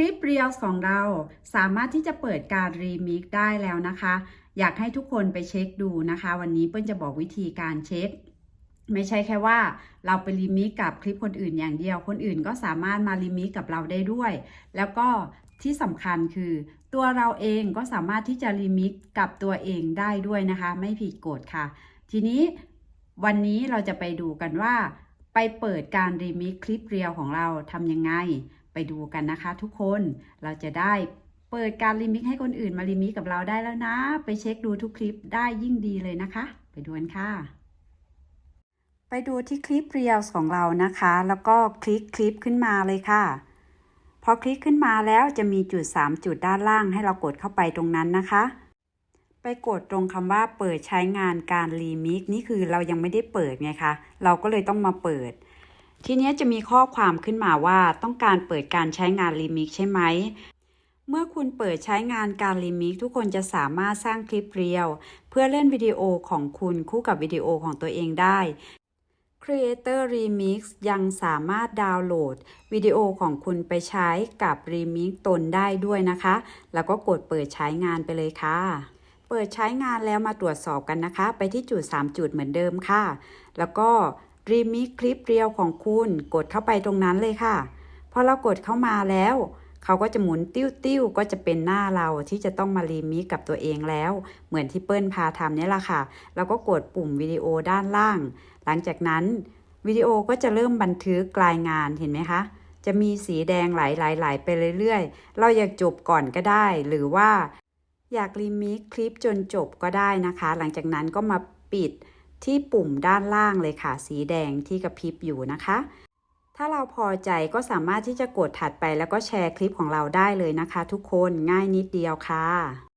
ลิป Reels ของเราสามารถที่จะเปิดการรีมิกได้แล้วนะคะ อยากให้ทุกคนไปเช็คดูนะคะ วันนี้เปิ้ลจะบอกวิธีการเช็ค ไม่ใช่แค่ว่าเราไปรีมิกกับคลิปคนอื่นอย่างเดียว คนอื่นก็สามารถมารีมิกกับเราได้ด้วย แล้วก็ที่สำคัญคือตัวเราเองก็สามารถที่จะรีมิกกับตัวเองได้ด้วยนะคะ ไม่ผิดกฎค่ะ ทีนี้วันนี้เราจะไปดูกันว่า ไปเปิดการรีมิกคลิปเรียวของเราทำยังไง ดูกันนะคะ ทุกคนเราจะได้เปิดการรีมิกให้คนอื่นมารีมิกกับเราได้แล้วนะ ไปเช็คดูทุกคลิปได้ยิ่งดีเลยนะคะ ไปดูกันค่ะ ไปดูที่คลิปเรียลของเรานะคะ แล้วก็คลิกคลิปขึ้นมาเลยค่ะ พอคลิกขึ้นมาแล้วจะมีจุด 3 จุดด้านล่างให้เรากดเข้าไปตรงนั้นนะคะ ไปกดตรงคำว่าเปิดใช้งานการรีมิกนี่คือเรายังไม่ได้เปิดไงคะเราก็เลยต้องมาเปิด ทีนี้จะมีข้อความขึ้นมาว่าต้องการเปิดการใช้งานรีมิกใช่ไหม เมื่อคุณเปิดใช้งานการรีมิกทุกคนจะสามารถสร้างคลิปเรียว เพื่อเล่นวิดีโอของคุณคู่กับวิดีโอของตัวเองได้ Creator Remix ยังสามารถดาวน์โหลดวิดีโอของคุณไปใช้กับ Remix ตนได้ด้วยนะคะ แล้วก็กดเปิดใช้งานไปเลยค่ะ เปิดใช้งานแล้วมาตรวจสอบกันนะคะ ไปที่จุด 3 จุดเหมือนเดิมค่ะ แล้วก็ Remix คลิปเรียวของคุณกดเข้าไปตรงนั้นเลยค่ะ พอเรากดเข้ามาแล้ว เขาก็จะหมุนติ้วติ้วๆก็จะเป็นหน้าเราที่จะต้องมารีมิกกับตัวเองแล้ว เหมือนที่เปิ้ลพาทำนี่แหละค่ะแล้วก็กดปุ่มวิดีโอด้านล่าง หลังจากนั้นวิดีโอก็จะเริ่มบันทึกรายงานเห็นไหมคะจะมีสีแดงไหลๆๆไปเรื่อยๆ เราอยากจบก่อนก็ได้ หรือว่าอยากรีมิกคลิปจนจบก็ได้นะคะ หลังจากนั้นก็มาปิด ที่ปุ่มด้านล่างเลยค่ะ สีแดงที่กระพริบอยู่นะคะ ถ้าเราพอใจก็สามารถที่จะกดถัดไปแล้วก็แชร์คลิปของเราได้เลยนะคะ ทุกคนง่ายนิดเดียวค่ะ